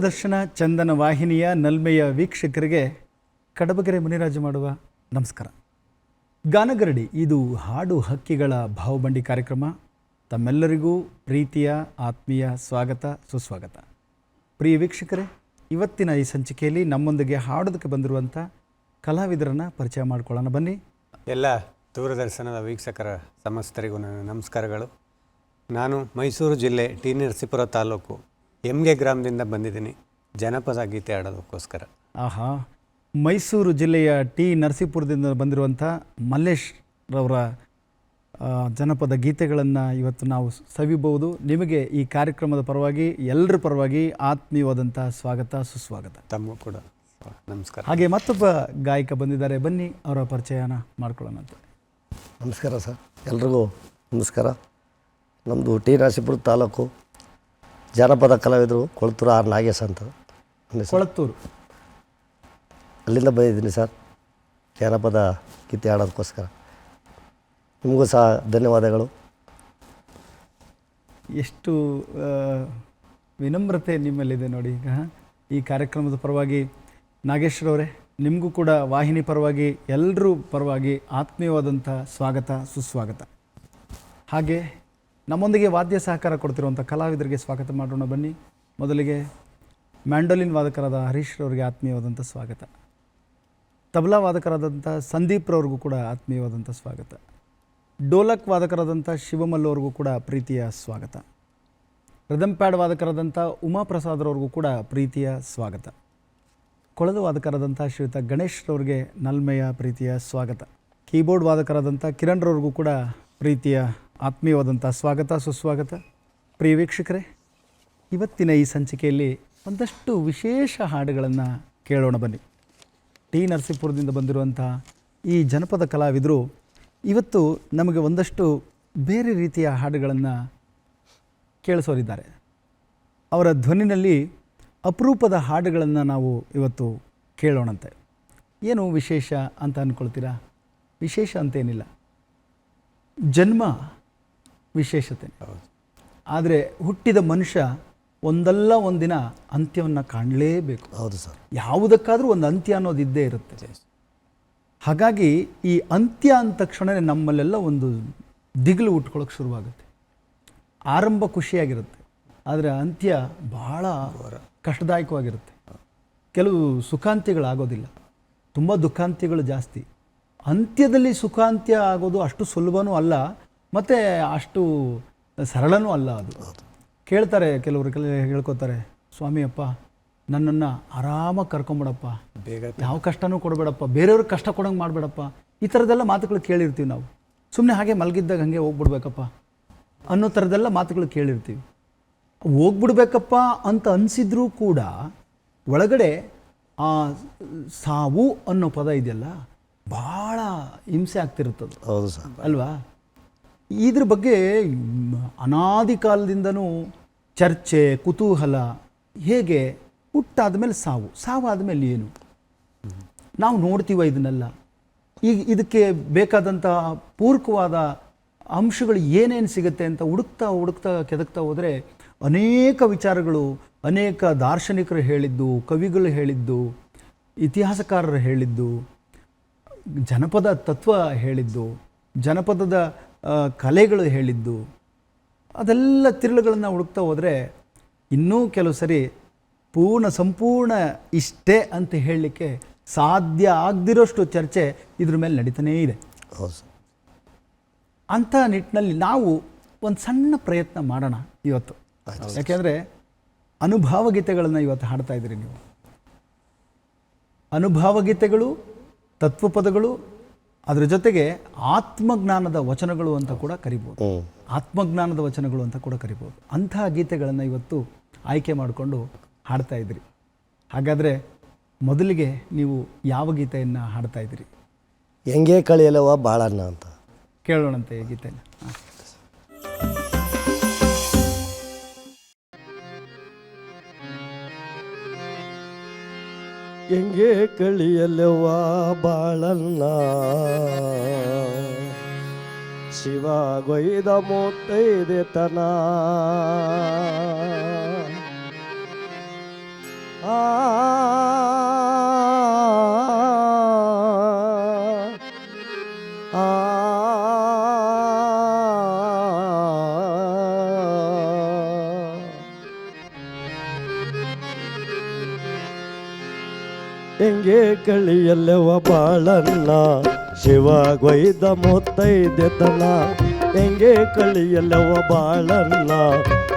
ದೂರದರ್ಶನ ಚಂದನ ವಾಹಿನಿಯ ನಲ್ಮೆಯ ವೀಕ್ಷಕರಿಗೆ ಕಡಬಗೆರೆ ಮುನಿರಾಜು ಮಾಡುವ ನಮಸ್ಕಾರ. ಗಾನಗರಡಿ, ಇದು ಹಾಡು ಹಕ್ಕಿಗಳ ಭಾವಬಂಡಿ ಕಾರ್ಯಕ್ರಮ. ತಮ್ಮೆಲ್ಲರಿಗೂ ಪ್ರೀತಿಯ, ಆತ್ಮೀಯ ಸ್ವಾಗತ, ಸುಸ್ವಾಗತ. ಪ್ರಿಯ ವೀಕ್ಷಕರೇ, ಇವತ್ತಿನ ಈ ಸಂಚಿಕೆಯಲ್ಲಿ ನಮ್ಮೊಂದಿಗೆ ಹಾಡೋದಕ್ಕೆ ಬಂದಿರುವಂಥ ಕಲಾವಿದರನ್ನು ಪರಿಚಯ ಮಾಡಿಕೊಳ್ಳೋಣ. ಬನ್ನಿ. ಎಲ್ಲ ದೂರದರ್ಶನದ ವೀಕ್ಷಕರ ಸಮಸ್ತರಿಗೂ ನನ್ನ ನಮಸ್ಕಾರಗಳು. ನಾನು ಮೈಸೂರು ಜಿಲ್ಲೆ ಟಿ ನರಸೀಪುರ ತಾಲೂಕು ಎಮ್ಗೆ ಗ್ರಾಮದಿಂದ ಬಂದಿದ್ದೀನಿ. ಜನಪದ ಗೀತೆ ಆಡೋದಕ್ಕೋಸ್ಕರ. ಆಹಾ. ಮೈಸೂರು ಜಿಲ್ಲೆಯ ಟಿ ನರಸೀಪುರದಿಂದ ಬಂದಿರುವಂಥ ಮಲ್ಲೇಶ್ ರವರ ಜನಪದ ಗೀತೆಗಳನ್ನು ಇವತ್ತು ನಾವು ಸವಿಬಹುದು ನಿಮಗೆ ಈ ಕಾರ್ಯಕ್ರಮದ ಪರವಾಗಿ ಎಲ್ಲರ ಪರವಾಗಿ ಆತ್ಮೀಯವಾದಂಥ ಸ್ವಾಗತ ಸುಸ್ವಾಗತ. ತಮ್ಮ ಕೂಡ ನಮಸ್ಕಾರ. ಹಾಗೆ ಮತ್ತೊಬ್ಬ ಗಾಯಕ ಬಂದಿದ್ದಾರೆ. ಬನ್ನಿ ಅವರ ಪರಿಚಯನ ಮಾಡ್ಕೊಳ್ಳೋಣ ಅಂತ. ನಮಸ್ಕಾರ ಸರ್. ಎಲ್ರಿಗೂ ನಮಸ್ಕಾರ. ನಮ್ಮದು ಟಿ ನರಸೀಪುರ ತಾಲೂಕು ಜಾನಪದ ಕಲಾವಿದರು ಕೊಳತೂರು ಆರ್ ನಾಗೇಶ್ ಅಂತ. ಕೊಳತ್ತೂರು. ಅಲ್ಲಿಂದ ಬಂದಿದ್ದೀನಿ ಸರ್ ಜಾನಪದ ಗೀತೆ ಆಡೋದಕ್ಕೋಸ್ಕರ ನಿಮಗೂ ಸಹ ಧನ್ಯವಾದಗಳು. ಎಷ್ಟು ವಿನಮ್ರತೆ ನಿಮ್ಮಲ್ಲಿದೆ ನೋಡಿ ಈಗ ಈ ಕಾರ್ಯಕ್ರಮದ ಪರವಾಗಿ ನಾಗೇಶ್ವರವರೇ ನಿಮಗೂ ಕೂಡ ವಾಹಿನಿ ಪರವಾಗಿ ಎಲ್ಲರೂ ಪರವಾಗಿ ಆತ್ಮೀಯವಾದಂಥ ಸ್ವಾಗತ ಸುಸ್ವಾಗತ. ಹಾಗೆ ನಮ್ಮೊಂದಿಗೆ ವಾದ್ಯ ಸಹಕಾರ ಕೊಡ್ತಿರುವಂಥ ಕಲಾವಿದರಿಗೆ ಸ್ವಾಗತ ಮಾಡೋಣ ಬನ್ನಿ. ಮೊದಲಿಗೆ ಮ್ಯಾಂಡೋಲಿನ್ ವಾದಕರಾದ ಹರೀಶ್ ರವರಿಗೆ ಆತ್ಮೀಯವಾದಂಥ ಸ್ವಾಗತ. ತಬಲಾ ವಾದಕರಾದಂಥ ಸಂದೀಪ್ರವ್ರಿಗೂ ಕೂಡ ಆತ್ಮೀಯವಾದಂಥ ಸ್ವಾಗತ. ಡೋಲಕ್ ವಾದಕರಾದಂಥ ಶಿವಮಲ್ಲವ್ರಿಗೂ ಕೂಡ ಪ್ರೀತಿಯ ಸ್ವಾಗತ. ರಿದಮ್ ಪ್ಯಾಡ್ ವಾದಕರಾದಂಥ ಉಮಾಪ್ರಸಾದ್ರವ್ರಿಗೂ ಕೂಡ ಪ್ರೀತಿಯ ಸ್ವಾಗತ. ಕೊಳದ ವಾದಕರಾದಂಥ ಶ್ರೀಯುತ ಗಣೇಶ್ರವ್ರಿಗೆ ನಲ್ಮೆಯ ಪ್ರೀತಿಯ ಸ್ವಾಗತ. ಕೀಬೋರ್ಡ್ ವಾದಕರಾದಂಥ ಕಿರಣ್ರವ್ರಿಗೂ ಕೂಡ ಪ್ರೀತಿಯ ಆತ್ಮೀಯವಾದಂಥ ಸ್ವಾಗತ, ಸುಸ್ವಾಗತ. ಪ್ರಿಯ ವೀಕ್ಷಕರೇ, ಇವತ್ತಿನ ಈ ಸಂಚಿಕೆಯಲ್ಲಿ ಒಂದಷ್ಟು ವಿಶೇಷ ಹಾಡುಗಳನ್ನು ಕೇಳೋಣ ಬನ್ನಿ. ಟಿ ನರಸೀಪುರದಿಂದ ಬಂದಿರುವಂಥ ಈ ಜನಪದ ಕಲಾವಿದರು ಇವತ್ತು ನಮಗೆ ಒಂದಷ್ಟು ಬೇರೆ ರೀತಿಯ ಹಾಡುಗಳನ್ನು ಕೇಳಿಸೋರಿದ್ದಾರೆ. ಅವರ ಧ್ವನಿನಲ್ಲಿ ಅಪರೂಪದ ಹಾಡುಗಳನ್ನು ನಾವು ಇವತ್ತು ಕೇಳೋಣಂತೆ. ಏನು ವಿಶೇಷ ಅಂತ ಅಂದ್ಕೊಳ್ತೀರಾ ವಿಶೇಷ ಅಂತೇನಿಲ್ಲ. ಜನ್ಮ ವಿಶೇಷತೆ. ಆದರೆ ಹುಟ್ಟಿದ ಮನುಷ್ಯ ಒಂದಲ್ಲ ಒಂದಿನ ಅಂತ್ಯವನ್ನು ಕಾಣಲೇಬೇಕು. ಹೌದು ಸರ್. ಯಾವುದಕ್ಕಾದರೂ ಒಂದು ಅಂತ್ಯ ಅನ್ನೋದು ಇದ್ದೇ ಇರುತ್ತೆ. ಹಾಗಾಗಿ ಈ ಅಂತ್ಯ ಅಂದ ತಕ್ಷಣವೇ ನಮ್ಮಲ್ಲೆಲ್ಲ ಒಂದು ದಿಗಿಲು ಉಟ್ಕೊಳ್ಳೋಕೆ ಶುರುವಾಗುತ್ತೆ. ಆರಂಭ ಖುಷಿಯಾಗಿರುತ್ತೆ. ಆದರೆ ಅಂತ್ಯ ಬಹಳ ಕಷ್ಟದಾಯಕವಾಗಿರುತ್ತೆ. ಕೆಲವು ಸುಖಾಂತ್ಯಗಳಾಗೋದಿಲ್ಲ ತುಂಬ ದುಃಖಾಂತ್ಯಗಳು ಜಾಸ್ತಿ. ಅಂತ್ಯದಲ್ಲಿ ಸುಖಾಂತ್ಯ ಆಗೋದು ಅಷ್ಟು ಸುಲಭನೂ ಅಲ್ಲ. ಮತ್ತು ಅಷ್ಟು ಸರಳನೂ ಅಲ್ಲ ಅದು. ಕೇಳ್ತಾರೆ ಕೆಲವರು ಕೆಲ ಹೇಳ್ಕೊತಾರೆ ಸ್ವಾಮಿಯಪ್ಪ ನನ್ನನ್ನು ಆರಾಮಾಗಿ ಕರ್ಕೊಂಬಿಡಪ್ಪ. ಬೇಗ ಯಾವ ಕಷ್ಟನೂ ಕೊಡಬೇಡಪ್ಪ. ಬೇರೆಯವ್ರಿಗೆ ಕಷ್ಟ ಕೊಡೋಂಗೆ ಮಾಡಬೇಡಪ್ಪ. ಈ ಥರದ್ದೆಲ್ಲ ಮಾತುಗಳು ಕೇಳಿರ್ತೀವಿ ನಾವು. ಸುಮ್ಮನೆ ಹಾಗೆ ಮಲಗಿದ್ದಾಗ ಹಾಗೆ ಹೋಗ್ಬಿಡ್ಬೇಕಪ್ಪ ಅನ್ನೋ ಥರದ್ದೆಲ್ಲ ಮಾತುಗಳು ಕೇಳಿರ್ತೀವಿ. ಹೋಗ್ಬಿಡ್ಬೇಕಪ್ಪ ಅಂತ ಅನಿಸಿದ್ರೂ ಕೂಡ ಒಳಗಡೆ ಆ ಸಾವು ಅನ್ನೋ ಪದ ಇದೆಯಲ್ಲ ಭಾಳ ಹಿಂಸೆ ಆಗ್ತಿರುತ್ತದು. ಹೌದು ಸರ್. ಅಲ್ವಾ? ಇದ್ರ ಬಗ್ಗೆ ಅನಾದಿ ಕಾಲದಿಂದನೂ ಚರ್ಚೆ, ಕುತೂಹಲ, ಹೇಗೆ ಹುಟ್ಟಾದ ಮೇಲೆ ಸಾವು. ಸಾವಾದ ಮೇಲೆ ಏನು? ನಾವು ನೋಡ್ತೀವ ಇದನ್ನೆಲ್ಲ. ಈಗ ಇದಕ್ಕೆ ಬೇಕಾದಂಥ ಪೂರಕವಾದ ಅಂಶಗಳು ಏನೇನು ಸಿಗುತ್ತೆ ಅಂತ ಹುಡುಕ್ತಾ ಹುಡುಕ್ತಾ ಕೆದಕ್ತಾ ಹೋದರೆ ಅನೇಕ ವಿಚಾರಗಳು, ಅನೇಕ ದಾರ್ಶನಿಕರು ಹೇಳಿದ್ದು, ಕವಿಗಳು ಹೇಳಿದ್ದು, ಇತಿಹಾಸಕಾರರು ಹೇಳಿದ್ದು, ಜನಪದ ತತ್ವ ಹೇಳಿದ್ದು, ಜನಪದದ ಕಲೆಗಳು ಹೇಳಿದ್ದು ಅದೆಲ್ಲ ತಿರುಳುಗಳನ್ನು ಹುಡುಕ್ತಾ ಹೋದರೆ ಇನ್ನೂ ಕೆಲವು ಸರಿ ಪೂರ್ಣ ಸಂಪೂರ್ಣ ಇಷ್ಟೇ ಅಂತ ಹೇಳಲಿಕ್ಕೆ ಸಾಧ್ಯ ಆಗದಿರೋಷ್ಟು ಚರ್ಚೆ ಇದ್ರ ಮೇಲೆ ನಡೀತಾನೇ ಇದೆ. ಹೌದು ಅಂಥ ನಿಟ್ಟಿನಲ್ಲಿ ನಾವು ಒಂದು ಸಣ್ಣ ಪ್ರಯತ್ನ ಮಾಡೋಣ ಇವತ್ತು. ಯಾಕೆಂದರೆ ಅನುಭವ ಗೀತೆಗಳನ್ನು ಇವತ್ತು ಹಾಡ್ತಾ ಇದ್ದೀರಿ ನೀವು. ಅನುಭವ ಗೀತೆಗಳು ತತ್ವಪದಗಳು ಅದರ ಜೊತೆಗೆ ಆತ್ಮಜ್ಞಾನದ ವಚನಗಳು ಅಂತ ಕೂಡ ಕರಿಬೋದು. ಆತ್ಮಜ್ಞಾನದ ವಚನಗಳು ಅಂತ ಕೂಡ ಕರಿಬೋದು. ಅಂತಹ ಗೀತೆಗಳನ್ನು ಇವತ್ತು ಆಯ್ಕೆ ಮಾಡಿಕೊಂಡು ಹಾಡ್ತಾ ಇದ್ರಿ. ಹಾಗಾದರೆ ಮೊದಲಿಗೆ ನೀವು ಯಾವ ಗೀತೆಯನ್ನು ಹಾಡ್ತಾ ಇದ್ರಿ? ಹೆಂಗೆ ಕಳೆಯಲವ ಬಾಳಣ್ಣ ಅಂತ? ಕೇಳೋಣಂತೆ ಈ ಗೀತೆನ. ಹೆಂಗೆ ಕಳಿಯಲ್ಲವ ಬಾಳನ್ನ ಶಿವ ಗೊಯ್ದ ಮುತ್ತೈದೆ ತನ. ಆ ಹೆಂಗೆ ಕಳಿಯಲ್ಲವ ಬಾಳನ್ನ. ಶಿವ ಗೊಯ್ದ ಮುತ್ತೈದೆತನ ಹೆಂಗೆ ಕಳಿಯಲ್ಲವ ಬಾಳನ್ನ.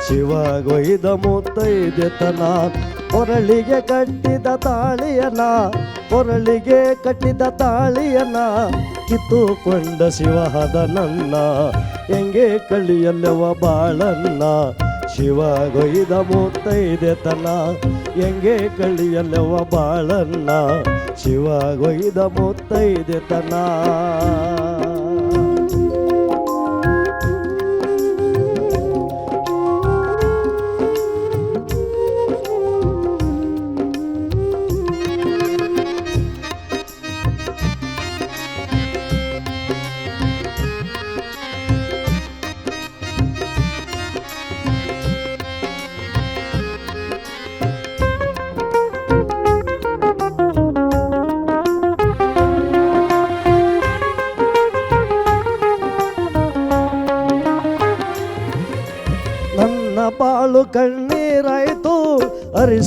ಶಿವ ಗೊಯ್ದ ಮುತ್ತೈದೆತನ ಕೊರಳಿಗೆ ಕಟ್ಟಿದ ತಾಳಿಯನ ಕೊರಳಿಗೆ ಕಟ್ಟಿದ ತಾಳಿಯನ ಕಿತ್ತುಕೊಂಡ ಶಿವ ಹದನನ್ನ. ಹೆಂಗೆ ಕಳಿಯಲ್ಲವ ಬಾಳನ್ನ. ಶಿವ ಗೊಯ್ದ ಮುತ್ತೈದೆತನ ಹೆಂಗೆ ಕಳಿಯಲ್ಲವ ಬಾಳನ್ನ. ಶಿವ ಗೊಯ್ದ ಮುತ್ತೈದೆತನ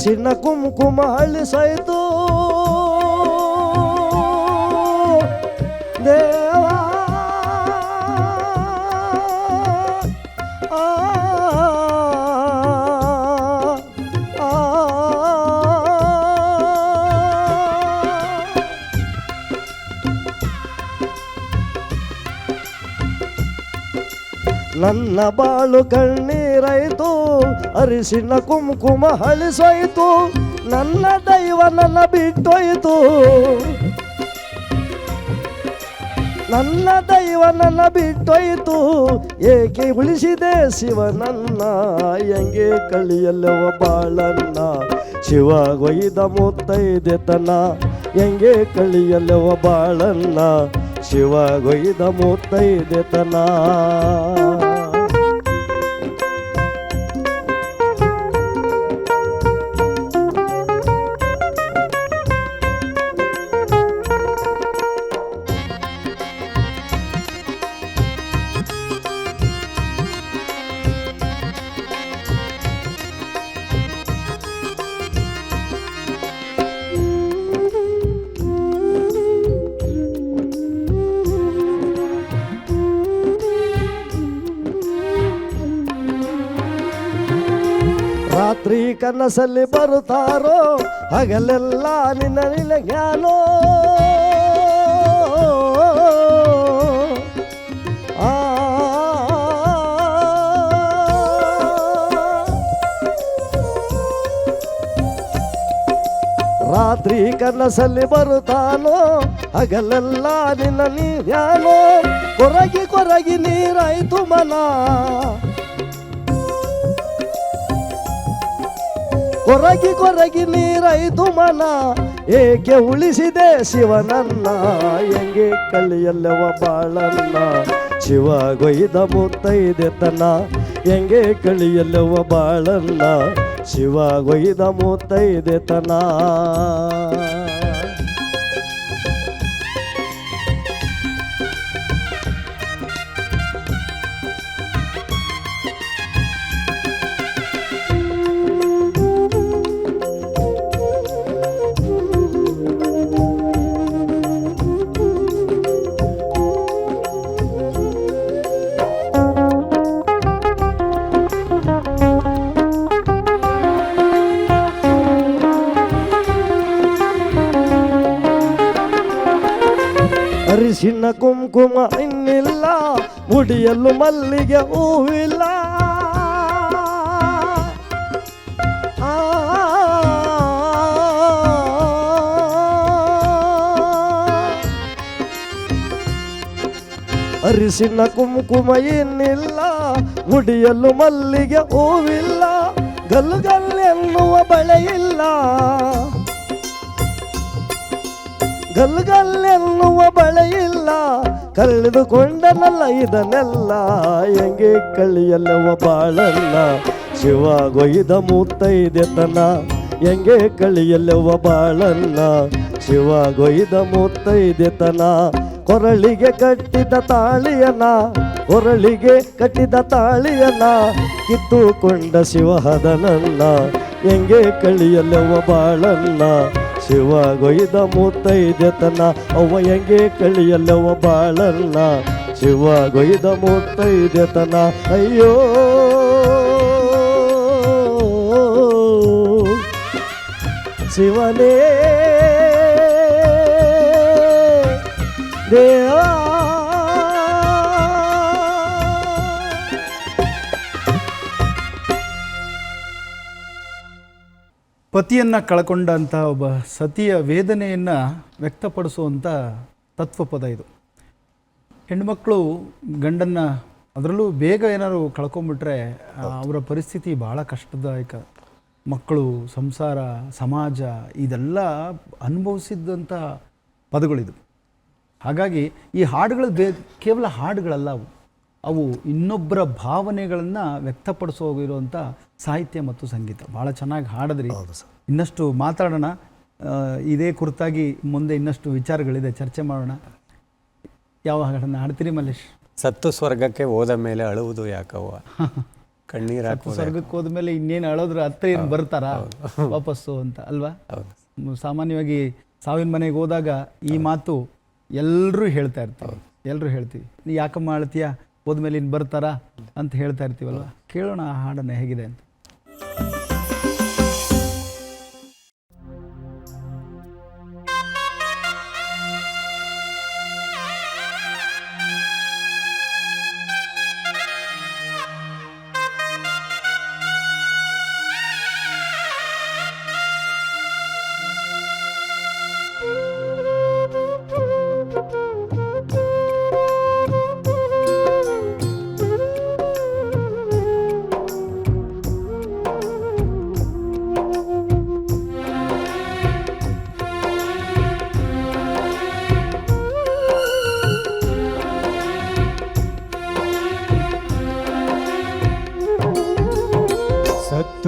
ಅರಿಶಿನ ಕುಂಕುಮ ಅಳಿಸಾಯ್ತು ದೇವಾ ಆ, ಆ, ಆ. ನನ್ನ ಬಾಳು ಕಣ್ಣೀರಾಯ್ತು ಅರಿಶಿನ ಕುಂಕುಮ ಹಳಿಸೋಯಿತು ನನ್ನ ದೈವ ನನ್ನ ಬಿಟ್ಟೋಯಿತು. ನನ್ನ ದೈವ ನನ್ನ ಬಿಟ್ಟೋಯಿತು. ಏಕೆ ಉಳಿಸಿದೆ ಶಿವ ನನ್ನ? ಹೆಂಗೆ ಕಳಿಯಲ್ಲವ ಬಾಳನ್ನ? ಶಿವ ಗೊಯ್ದ ಮುತ್ತೈದೆತನ ಹೆಂಗೆ ಕಳಿಯಲ್ಲವ ಬಾಳನ್ನ? ಶಿವ ಗೊಯ್ದ ಮುತ್ತೈದೆತನ ರಾತ್ರಿ ಕನಸಲ್ಲಿ ಬರುತ್ತಾರೋ ಹಗಲೆಲ್ಲ ನಿನ್ನ ನಿಲ ಜ್ಞಾನೋ. ಆ ರಾತ್ರಿ ಕನಸಲ್ಲಿ ಬರುತ್ತಾನೋ ಹಗಲೆಲ್ಲ ನಿನ್ನ ನೀರ್ಯಾನೋ ಕೊರಗಿ ಕೊರಗಿ ನೀರಾಯ್ತು ಮನ. ಕೊರಗಿ ಕೊರಗಿ ನೀರೈದು ಮನ, ಏಕೆ ಉಳಿಸಿದೆ ಶಿವನನ್ನ? ಹೆಂಗೆ ಕಳಿಯಲ್ಲವ ಬಾಳನ್ನ? ಶಿವ ಗೊಯ್ದ ಮುತ್ತೈದೆತನ ಹೆಂಗೆ ಕಳಿಯಲ್ಲವ ಬಾಳನ್ನ? ಶಿವ ಗೊಯ್ದ ಮುತ್ತೈದೆತನ ಅರಿಶಿನ ಕುಂಕುಮ ಇನ್ನಿಲ್ಲ ಮುಡಿಯಲು ಮಲ್ಲಿಗೆ ಹೂವಿಲ್ಲ ಅರಿಸಿನ ಕುಂಕುಮ ಇನ್ನಿಲ್ಲ ಮುಡಿಯಲು ಮಲ್ಲಿಗೆ ಹೂವಿಲ್ಲ ಗಲ್ಲು ಗಲ್ಲೆನ್ನುವ ಬಳೆಯಿಲ್ಲ ಗಲ್ಗಲ್ಲೆನ್ನುವ ಬಳೆಯಿಲ್ಲ, ಕಳೆದುಕೊಂಡನಲ್ಲ ಇದನ್ನೆಲ್ಲ. ಹೆಂಗೆ ಕಳಿಯಲ್ಲವ ಬಾಳಲ್ಲ ಶಿವ ಗೊಯ್ದ ಮೂತ್ತೈದೆತನ ಹೆಂಗೆ ಕಳಿಯಲ್ಲವ ಬಾಳಲ್ಲ ಶಿವ ಗೊಯ್ದ ಮೂತ್ತೈದೆತನ ಕೊರಳಿಗೆ ಕಟ್ಟಿದ ತಾಳಿಯನ ಕೊರಳಿಗೆ ಕಟ್ಟಿದ ತಾಳಿಯನ ಕಿತ್ತುಕೊಂಡ ಶಿವಹದನನ್ನ. ಹೆಂಗೆ ಕಳಿಯಲ್ಲವ ಬಾಳನ್ನ ಶಿವ ಗೊಯ್ದ ಮೂತೈದೆತನ ಅವ ಹೆಂಗೆ ಕಳಿಯಲ್ಲವ ಬಾಳನ್ನ ಶಿವ ಗೊಯ್ದ ಮೂತೈದೆತನ ಅಯ್ಯೋ. ಶಿವನೇ ದೇವಾ. ಪತಿಯನ್ನು ಕಳ್ಕೊಂಡಂಥ ಒಬ್ಬ ಸತಿಯ ವೇದನೆಯನ್ನು ವ್ಯಕ್ತಪಡಿಸುವಂಥ ತತ್ವಪದ ಇದು. ಹೆಣ್ಮಕ್ಳು ಗಂಡನ್ನು ಅದರಲ್ಲೂ ಬೇಗ ಏನಾದ್ರು ಕಳ್ಕೊಂಡ್ಬಿಟ್ರೆ ಅವರ ಪರಿಸ್ಥಿತಿ ಭಾಳ ಕಷ್ಟದಾಯಕ. ಮಕ್ಕಳು, ಸಂಸಾರ, ಸಮಾಜ ಇದೆಲ್ಲ ಅನುಭವಿಸಿದ್ದಂಥ ಪದಗಳಿದು. ಹಾಗಾಗಿ ಈ ಹಾಡುಗಳು ಕೇವಲ ಹಾಡುಗಳಲ್ಲ ಅವು. ಅವು ಇನ್ನೊಬ್ಬರ ಭಾವನೆಗಳನ್ನು ವ್ಯಕ್ತಪಡಿಸೋಗಿರುವಂಥ ಸಾಹಿತ್ಯ ಮತ್ತು ಸಂಗೀತ. ಭಾಳ ಚೆನ್ನಾಗಿ ಹಾಡಿದ್ರಿ. ಇನ್ನಷ್ಟು ಮಾತಾಡೋಣ. ಇದೇ ಕುರಿತಾಗಿ ಮುಂದೆ ಇನ್ನಷ್ಟು ವಿಚಾರಗಳಿದೆ. ಚರ್ಚೆ ಮಾಡೋಣ. ಯಾವ ಹಾಡನ್ನು ಹಾಡ್ತೀರಿ ಮಲ್ಲೇಶ್? ಸತ್ತು ಸ್ವರ್ಗಕ್ಕೆ ಹೋದ ಮೇಲೆ ಅಳುವುದು ಯಾಕವ್ವ? ಕಣ್ಣೀರು ಸ್ವರ್ಗಕ್ಕೆ ಹೋದ ಮೇಲೆ ಇನ್ನೇನು ಅಳೋದ್ರ ಹತ್ರ ಏನು ಬರ್ತಾರಾ? ವಾಪಸ್ಸು ಅಂತ ಅಲ್ವಾ? ಸಾಮಾನ್ಯವಾಗಿ ಸಾವಿನ ಮನೆಗೆ ಹೋದಾಗ ಈ ಮಾತು ಎಲ್ಲರೂ ಹೇಳ್ತಾ ಇರ್ತೀವಿ. ಎಲ್ಲರೂ ಹೇಳ್ತೀವಿ. ನೀ ಯಾಕಮ್ಮ ಅಳ್ತೀಯ? ಹೋದ್ಮೇಲೆ ಇನ್ನು ಬರ್ತಾರಾ ಅಂತ ಹೇಳ್ತಾ ಇರ್ತೀವಲ್ವ? ಕೇಳೋಣ ಆ ಹಾಡನ್ನು ಹೇಗಿದೆ ಅಂತ.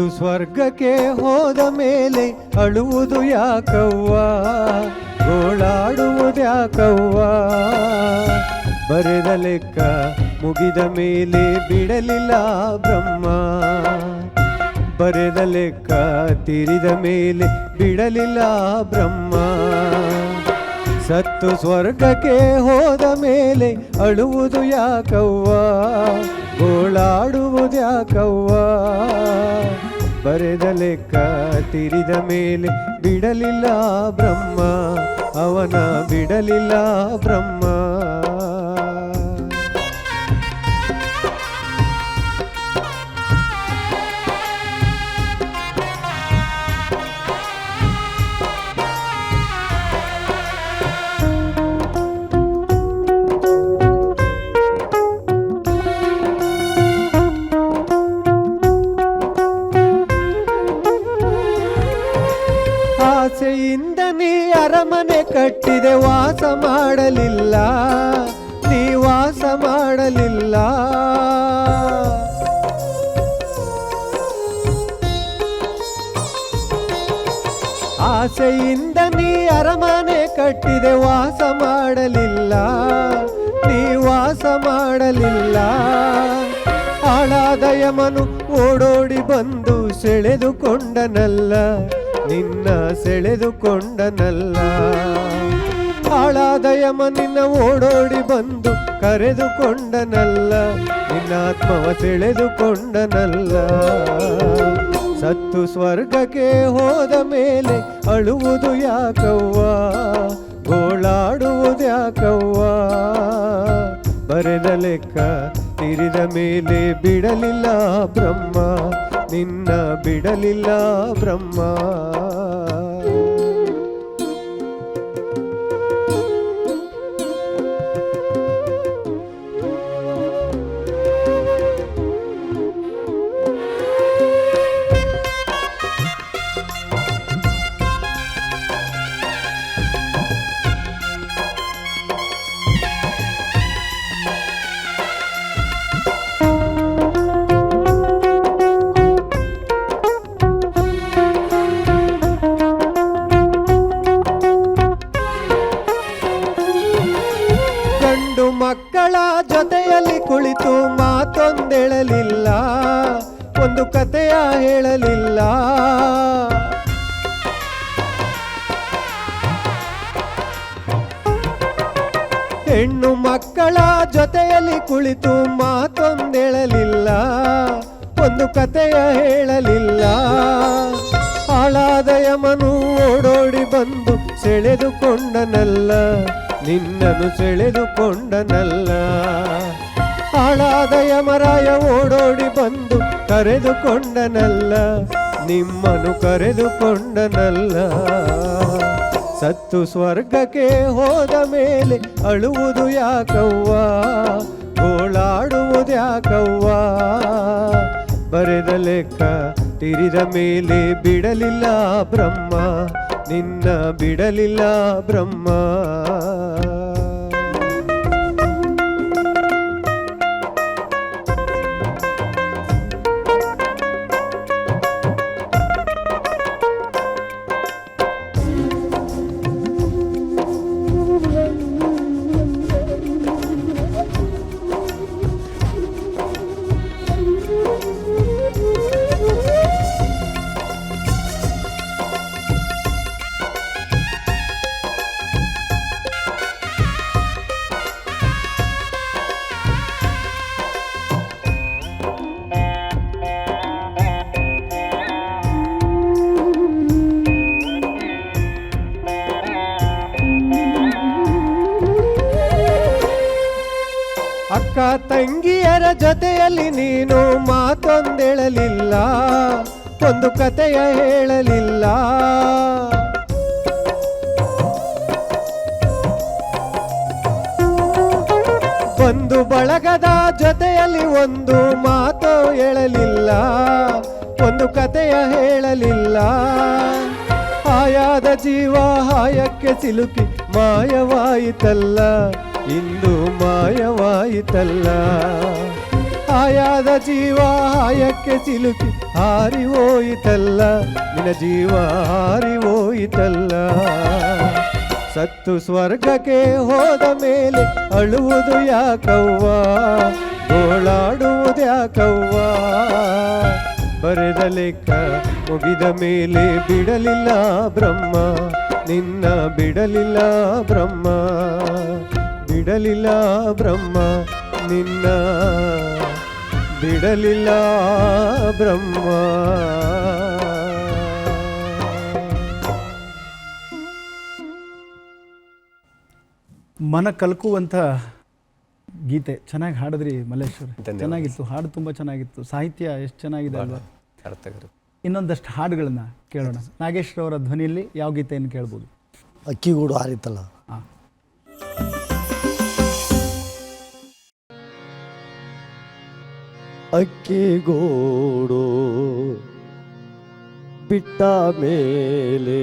ಸ್ವರ್ಗಕ್ಕೆ ಹೋದ ಮೇಲೆ ಅಳುವುದು ಯಾಕವ್ವ? ಗೋಳಾಡುವುದು ಯಾಕವ್ವ? ಬರೆದ ಲೆಕ್ಕ ಮುಗಿದ ಮೇಲೆ ಬಿಡಲಿಲ್ಲ ಬ್ರಹ್ಮ. ಬರೆದ ಲೆಕ್ಕ ತೀರಿದ ಮೇಲೆ ಬಿಡಲಿಲ್ಲ ಬ್ರಹ್ಮ. ಸತ್ತು ಸ್ವರ್ಗಕ್ಕೆ ಹೋದ ಮೇಲೆ ಅಳುವುದು ಯಾಕವ್ವ? ಗೋಳಾಡುವುದು ಯಾಕವ್ವ? ಬರೆದ ಲೆಕ್ಕ ತಿರಿದ ಮೇಲೆ ಬಿಡಲಿಲ್ಲ ಬ್ರಹ್ಮ ಅವನ ಬಿಡಲಿಲ್ಲ ಬ್ರಹ್ಮ. ಕಟ್ಟಿದೆ ವಾಸ ಮಾಡಲಿಲ್ಲ. ನೀ ವಾಸ ಮಾಡಲಿಲ್ಲ. ಆಸೆಯಿಂದ ನೀ ಅರಮನೆ ಕಟ್ಟಿದೆ ವಾಸ ಮಾಡಲಿಲ್ಲ. ನೀ ವಾಸ ಮಾಡಲಿಲ್ಲ. ಹಾಳಾದ ಯಮನು ಓಡೋಡಿ ಬಂದು ಸೆಳೆದುಕೊಂಡನಲ್ಲ. ನಿನ್ನ ಸೆಳೆದುಕೊಂಡನಲ್ಲ. ಹಾಳಾದ ನಿನ್ನ ಓಡೋಡಿ ಬಂದು ಕರೆದುಕೊಂಡನಲ್ಲ. ನಿನ್ನ ಆತ್ಮವ ಸೆಳೆದುಕೊಂಡನಲ್ಲ. ಸತ್ತು ಸ್ವರ್ಗಕ್ಕೆ ಹೋದ ಮೇಲೆ ಅಳುವುದು ಯಾಕವ್ವ? ಗೋಳಾಡುವುದು ಯಾಕವ್ವ? ಬರೆದ ಲೆಕ್ಕ ತಿರಿದ ಮೇಲೆ ಬಿಡಲಿಲ್ಲ ಬ್ರಹ್ಮ. ನಿನ್ನ ಬಿಡಲಿಲ್ಲ ಬ್ರಹ್ಮ. ಹೆಣ್ಣು ಮಕ್ಕಳ ಜೊತೆಯಲ್ಲಿ ಕುಳಿತು ಮಾತೊಂದೇಳಲಿಲ್ಲ, ಒಂದು ಕಥೆಯ ಹೇಳಲಿಲ್ಲ. ಹಾಳಾದ ಯಮನು ಓಡೋಡಿ ಬಂದು ಸೆಳೆದುಕೊಂಡನಲ್ಲ ನಿನ್ನನು ಸೆಳೆದುಕೊಂಡನಲ್ಲ. ಹಾಳಾದ ಯಮರಾಯ ಓಡೋಡಿ ಬಂದು ಕರೆದುಕೊಂಡನಲ್ಲ ನಿಮ್ಮನು ಕರೆದುಕೊಂಡನಲ್ಲ. ಸತ್ತು ಸ್ವರ್ಗಕ್ಕೆ ಹೋದ ಮೇಲೆ ಅಳುವುದು ಯಾಕವ್ವ? ಗೋಳಾಡುವುದು ಯಾಕವ್ವ? ಬರೆದ ಲೆಕ್ಕ ತಿರಿದ ಮೇಲೆ ಬಿಡಲಿಲ್ಲ ಬ್ರಹ್ಮ, ನಿನ್ನ ಬಿಡಲಿಲ್ಲ ಬ್ರಹ್ಮ. ಜೊತೆಯಲ್ಲಿ ನೀನು ಮಾತೊಂದೇಳಲಿಲ್ಲ, ಒಂದು ಕಥೆಯ ಹೇಳಲಿಲ್ಲ. ಒಂದು ಬಳಗದ ಜೊತೆಯಲ್ಲಿ ಒಂದು ಮಾತು ಹೇಳಲಿಲ್ಲ, ಒಂದು ಕಥೆಯ ಹೇಳಲಿಲ್ಲ. ಆಯಾದ ಜೀವ ಹಾಯಕ್ಕೆ ಸಿಲುಕಿ ಮಾಯವಾಯಿತಲ್ಲ, ಇಂದು ಮಾಯವಾಯಿತಲ್ಲ. ಹಾಯಾದ ಜೀವ ಆಯಕ್ಕೆ ಸಿಲುಕಿ ಹಾರಿ ಹೋಯಿತಲ್ಲ ನಿನ್ನ ಜೀವ ಹಾರಿ ಹೋಯಿತಲ್ಲ ಸತ್ತು ಸ್ವರ್ಗಕ್ಕೆ ಹೋದ ಮೇಲೆ ಅಳುವುದು ಯಾಕವ್ವ? ಗೋಳಾಡುವುದು ಯಾಕವ್ವ? ಬರೆದ ಲೆಕ್ಕ ಮುಗಿದ ಮೇಲೆ ಬಿಡಲಿಲ್ಲ ಬ್ರಹ್ಮ, ನಿನ್ನ ಬಿಡಲಿಲ್ಲ ಬ್ರಹ್ಮ ಬಿಡಲಿಲ್ಲ ಬ್ರಹ್ಮ. ನಿನ್ನ ಬಿಡಲಿಲ್ಲ ಬ್ರಹ್ಮ. ಮನ ಕಲ್ಕುವಂಥ ಗೀತೆ. ಚೆನ್ನಾಗಿ ಹಾಡಿದ್ರಿ ಮಲ್ಲೇಶ್ವರ್. ಚೆನ್ನಾಗಿತ್ತು. ಹಾಡು ತುಂಬ ಚೆನ್ನಾಗಿತ್ತು. ಸಾಹಿತ್ಯ ಎಷ್ಟು ಚೆನ್ನಾಗಿದೆ ಅಲ್ವಾ? ಇನ್ನೊಂದಷ್ಟು ಹಾಡುಗಳನ್ನ ಕೇಳೋಣ. ನಾಗೇಶ್ ಅವರ ಧ್ವನಿಯಲ್ಲಿ ಯಾವ ಗೀತೆಯನ್ನು ಕೇಳ್ಬೋದು? ಅಕ್ಕಿಗೂಡು ಆರಿತಲ್ಲ ಹಾಂ. ಅಕ್ಕಿಗೂಡು ಬಿಟ್ಟ ಮೇಲೆ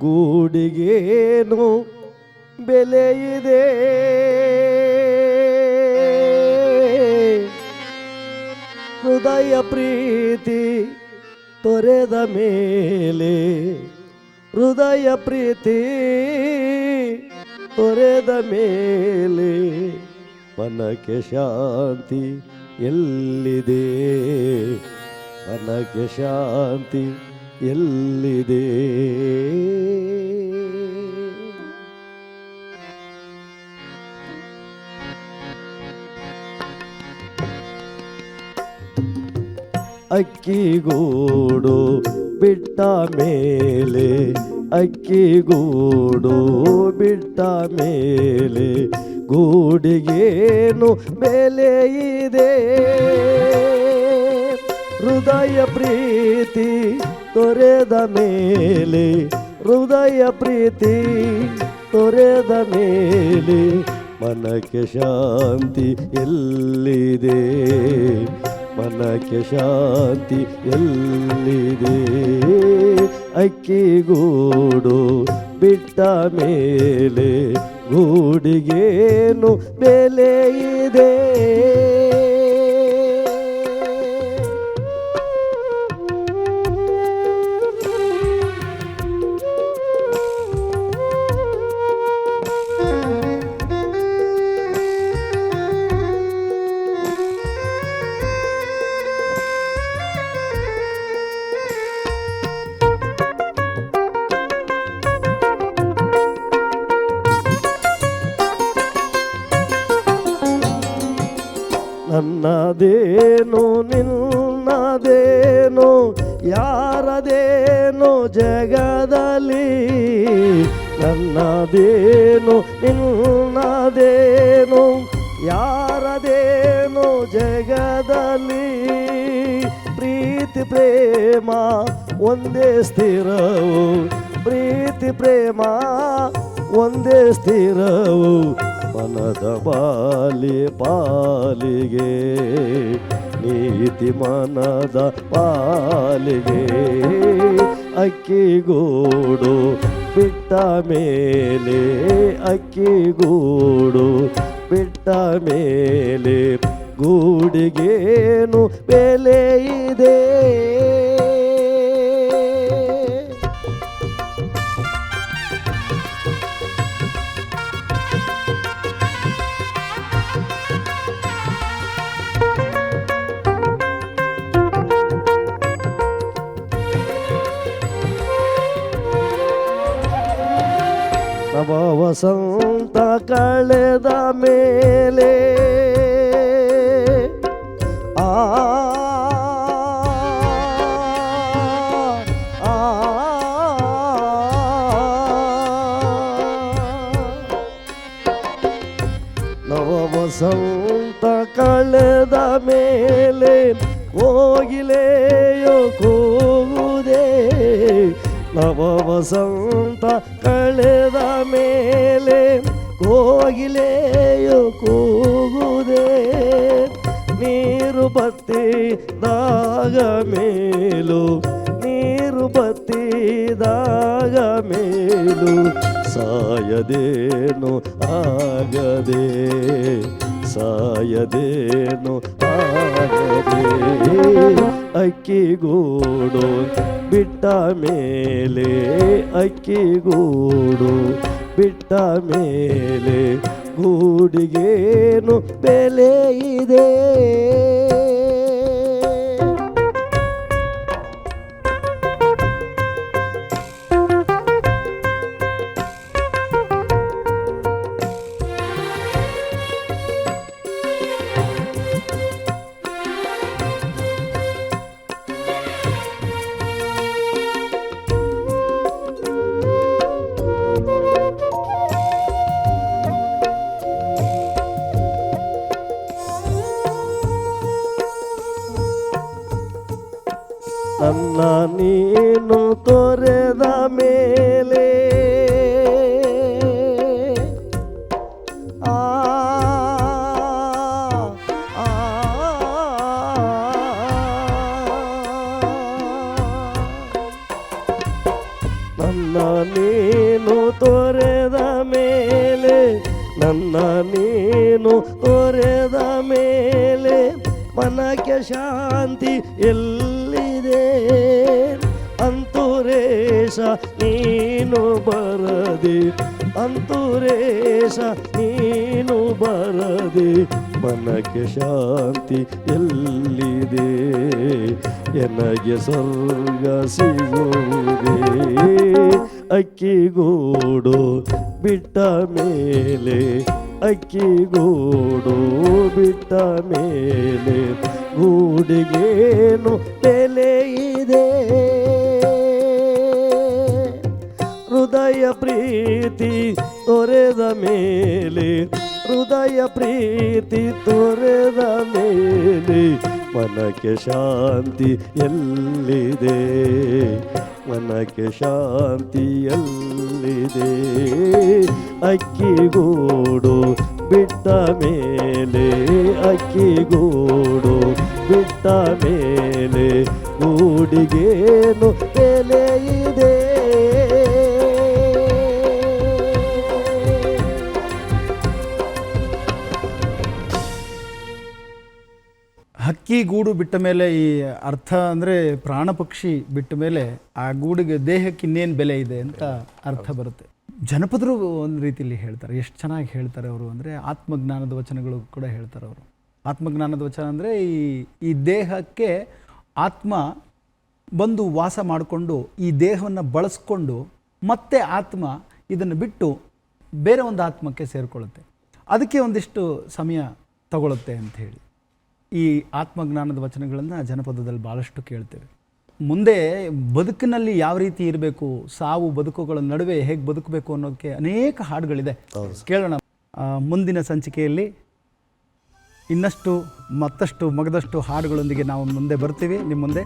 ಗೂಡಿಗೇನು ಬೆಲೆಯಿದೆ? ಹೃದಯ ಪ್ರೀತಿ ತೊರೆದ ಮೇಲೆ ಹೃದಯ ಪ್ರೀತಿ ತೊರೆದ ಮೇಲೆ ಮನಕ್ಕೆ ಶಾಂತಿ ಎಲ್ಲಿದೆ? ಮನಕ್ಕೆ ಶಾಂತಿ ಎಲ್ಲಿದೆ? ಅಕ್ಕಿಗೂಡು ಬಿಟ್ಟ ಮೇಲೆ ಅಕ್ಕಿಗೂಡು ಬಿಟ್ಟ ಮೇಲೆ ಗೂಡಿಗೇನು ಬೆಲೆ ಇದೆ? ಹೃದಯ ಪ್ರೀತಿ ತೊರೆದ ಮೇಲೆ, ಹೃದಯ ಪ್ರೀತಿ ತೊರೆದ ಮೇಲೆ ಮನಕ್ಕೆ ಶಾಂತಿ ಎಲ್ಲಿದೆ? ಮನಕ್ಕೆ ಶಾಂತಿ ಎಲ್ಲಿದೆ? ಅಕ್ಕಿಗೂಡು ಬಿಟ್ಟ ಮೇಲೆ ಗೂಡಿಗೇನು ಬೆಲೆ ಇದೆ? ನನ್ನದೇನು ನಿನ್ನದೇನು, ಯಾರದೇನು ಜಗದಲ್ಲಿ ನನ್ನದೇನು, ನಿನ್ನದೇನು, ಯಾರದೇನು ಜಗದಲ್ಲಿ ಪ್ರೀತಿ, ಪ್ರೇಮ ಒಂದೇ ಸ್ಥಿರವು. ಪ್ರೀತಿ, ಪ್ರೇಮ ಒಂದೇ ಸ್ಥಿರವು. ಮನದ ಬಾಲಿ ಪಾಲಿಗೆ, ನೀತಿ ಮನದ ಪಾಲಿಗೆ. ಅಕ್ಕಿಗೂಡು ಬಿಟ್ಟ ಮೇಲೆ ಅಕ್ಕಿಗೂಡು ಬಿಟ್ಟ ಮೇಲೆ, ಗೂಡಿಗೇನು ಬೆಲೆ ಇದೆ? ವಸಂತ ಕಳೆದ ಮೇಲೆ ಆ ನವ ಕಳೆದ ಮೇಲೆ ಕೋಗಿಲೆಯೋ ಕೂಗುವುದೇ ನವ ವಸಂತ ಕಳೆದ ಮೇಲೆ ಕೋಗಿಲೆಯು ಕೂಗುದೇ ನೀರು ಬತ್ತಿದಾಗ ಮೇಲು, ನೀರು ಬತ್ತಿದಾಗ ಮೇಲು ಸಾಯದೇನು ಆಗದೆ? ಸಾಯದೇನು ಆಗದೆ? ಅಕ್ಕಿಗೂಡು ಬಿಟ್ಟ ಮೇಲೆ ಅಕ್ಕಿಗೂಡು ಬಿಟ್ಟ ಮೇಲೆ ಗೂಡಿಗೇನು ಬೆಲೆ ಇದೆ? ನೀನು ತೊರೆದ ಮೇಲೆ ನನ್ನ ನೀನು ತೊರೆದ ಮೇಲೆ ಮನಕ್ಕೆ ಶಾಂತಿ ಎಲ್ಲಿದೆ? ಅಂತುರೇಶ ನೀನು ಬರದೆ. ಅಂತುರೇಶ, ನೀನು ಬರದೆ, ಮನಕ್ಕೆ ಶಾಂತಿ ಎಲ್ಲಿದೆ? ಎನಗೆ ಸ್ವರ್ಗ ಸಿಗುವುದೇ? ಅಕ್ಕಿಗೂಡು ಬಿಟ್ಟ ಮೇಲೆ ಅಕ್ಕಿಗೂಡು ಬಿಟ್ಟ ಮೇಲೆ ಗೂಡಿಗೇನು ಬೆಲೆ ಇದೆ? ಹೃದಯ ಪ್ರೀತಿ ತೊರೆದ ಮೇಲೆ ಹೃದಯ ಪ್ರೀತಿ ತೊರೆದ ಮೇಲೆ ಮನಕ್ಕೆ ಶಾಂತಿ ಎಲ್ಲಿದೆ? ಮನಕ್ಕೆ ಶಾಂತಿ ಎಲ್ಲಿದೆ? ಅಕ್ಕಿಗೂಡು ಬಿಟ್ಟ ಮೇಲೆ ಅಕ್ಕಿಗೂಡು ಬಿಟ್ಟ ಮೇಲೆ ಗೂಡಿಗೇನು ಹಕ್ಕಿ ಗೂಡು ಬಿಟ್ಟ ಮೇಲೆ ಈ ಅರ್ಥ ಅಂದರೆ ಪ್ರಾಣ ಪಕ್ಷಿ ಬಿಟ್ಟ ಮೇಲೆ ಆ ಗೂಡಿಗೆ ದೇಹಕ್ಕೆ ಇನ್ನೇನು ಬೆಲೆ ಇದೆ ಅಂತ ಅರ್ಥ ಬರುತ್ತೆ. ಜನಪದರು ಒಂದು ರೀತಿಯಲ್ಲಿ ಹೇಳ್ತಾರೆ. ಎಷ್ಟು ಚೆನ್ನಾಗಿ ಹೇಳ್ತಾರೆ ಅವರು ಅಂದರೆ ಆತ್ಮಜ್ಞಾನದ ವಚನಗಳು ಕೂಡ ಹೇಳ್ತಾರೆ ಅವರು. ಆತ್ಮಜ್ಞಾನದ ವಚನ ಅಂದರೆ ಈ ಈ ದೇಹಕ್ಕೆ ಆತ್ಮ ಬಂದು ವಾಸ ಮಾಡಿಕೊಂಡು ಈ ದೇಹವನ್ನು ಬಳಸ್ಕೊಂಡು ಮತ್ತೆ ಆತ್ಮ ಇದನ್ನು ಬಿಟ್ಟು ಬೇರೆ ಒಂದು ಆತ್ಮಕ್ಕೆ ಸೇರಿಕೊಳ್ಳುತ್ತೆ. ಅದಕ್ಕೆ ಒಂದಿಷ್ಟು ಸಮಯ ತಗೊಳುತ್ತೆ ಅಂತ ಹೇಳಿ. ಈ ಆತ್ಮಜ್ಞಾನದ ವಚನಗಳನ್ನು ಜನಪದದಲ್ಲಿ ಭಾಳಷ್ಟು ಕೇಳ್ತೇವೆ. ಮುಂದೆ ಬದುಕಿನಲ್ಲಿ ಯಾವ ರೀತಿ ಇರಬೇಕು ಸಾವು ಬದುಕುಗಳ ನಡುವೆ ಹೇಗೆ ಬದುಕಬೇಕು ಅನ್ನೋಕ್ಕೆ ಅನೇಕ ಹಾಡುಗಳಿದೆ. ಕೇಳೋಣ. ಮುಂದಿನ ಸಂಚಿಕೆಯಲ್ಲಿ ಇನ್ನಷ್ಟು ಮತ್ತಷ್ಟು ಮಗದಷ್ಟು ಹಾಡುಗಳೊಂದಿಗೆ ನಾವು ಮುಂದೆ ಬರ್ತೀವಿ. ನಿಮ್ಮ ಮುಂದೆ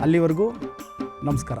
ಅಲ್ಲಿವರೆಗೂ ನಮಸ್ಕಾರ.